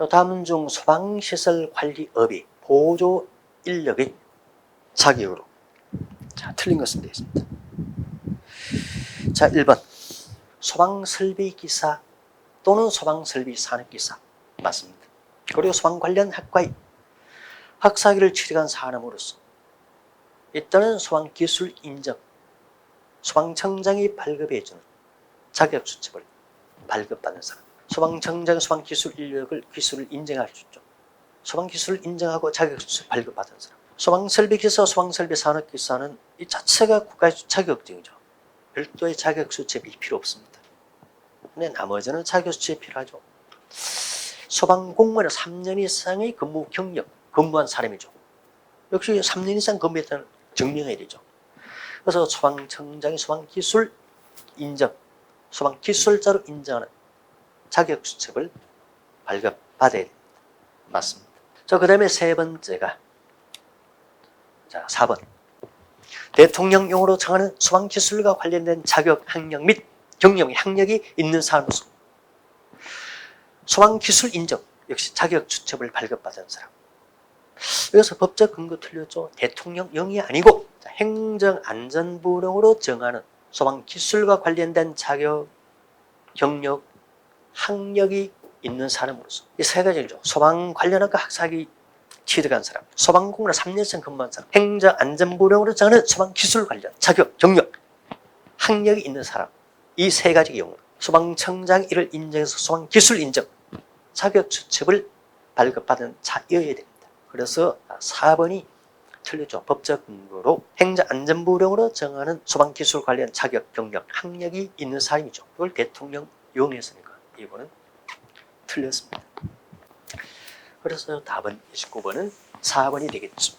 자, 다음 중 소방시설 관리업이 보조 인력의 자격으로 자, 틀린 것은 되겠습니다. 자, 1번 소방설비기사 또는 소방설비 산업기사 맞습니다. 그리고 소방 관련 학과의 학사기를 취득한 사람으로서 이때는 소방기술 인정, 소방청장이 발급해주는 자격수첩을 발급받은 사람. 소방청장 소방기술 인력을 기술을 인정할 수 있죠. 소방기술을 인정하고 자격수첩 발급받은 사람. 소방설비기사, 소방설비 산업기사는 이 자체가 국가의 자격증이죠. 별도의 자격수첩이 필요 없습니다. 근데 나머지는 자격수첩이 필요하죠. 소방공무원은 3년 이상의 근무 경력, 근무한 사람이죠. 역시 3년 이상 근무했다는 증명해야 되죠. 그래서 소방청장이 소방기술 인정, 소방기술자로 인정하는 자격 수첩을 발급받아야 됩니다. 맞습니다. 자, 그 다음에 세 번째가 자, 4번. 대통령령으로 정하는 소방기술과 관련된 자격, 학력 및 경력, 학력이 있는 사람으로서 소방기술 인정, 역시 자격수첩을 발급받은 사람. 여기서 법적 근거 틀렸죠. 대통령령이 아니고 행정안전부령으로 정하는 소방기술과 관련된 자격, 경력, 학력이 있는 사람으로서 이 세 가지죠. 소방 관련학과 학사기 취득한 사람, 소방공무원 3년생 근무한 사람, 행정 안전부령으로 정하는 소방 기술 관련 자격, 경력, 학력이 있는 사람 이 세 가지 경우 소방청장이 이를 인정해서 소방 기술 인정 자격 수첩을 발급받은 자여야 됩니다. 그래서 4번이 틀렸죠. 법적 근거로 행정안전부령으로 정하는 소방기술 관련 자격, 경력, 학력이 있는 사람이죠. 그걸 대통령 용했으니까 이거는 틀렸습니다. 그래서 답은 29번은 4번이 되겠죠.